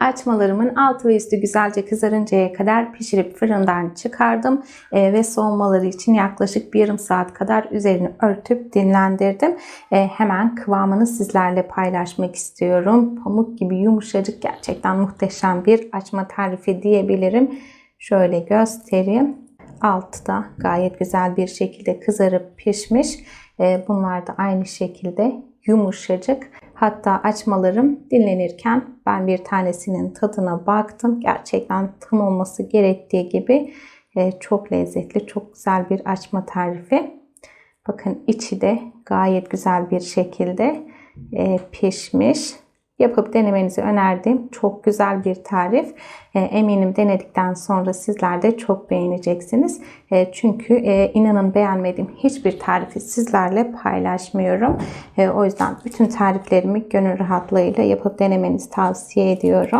Açmalarımın altı ve üstü güzelce kızarıncaya kadar pişirip fırından çıkardım E, ve soğumaları için yaklaşık bir yarım saat kadar üzerini örtüp dinlendirdim. E, hemen kıvamını sizlerle paylaşmak istiyorum. Pamuk gibi yumuşacık gerçekten muhteşem bir açma tarifi diyebilirim. Şöyle göstereyim. Altı da gayet güzel bir şekilde kızarıp pişmiş. E, bunlar da aynı şekilde yumuşacık. Hatta açmalarım dinlenirken ben bir tanesinin tadına baktım. Gerçekten tam olması gerektiği gibi e, çok lezzetli, çok güzel bir açma tarifi. Bakın içi de gayet güzel bir şekilde e, pişmiş. Yapıp denemenizi önerdiğim çok güzel bir tarif. E, eminim denedikten sonra sizler de çok beğeneceksiniz. E, çünkü e, inanın beğenmediğim hiçbir tarifi sizlerle paylaşmıyorum. O yüzden bütün tariflerimi gönül rahatlığıyla yapıp denemenizi tavsiye ediyorum.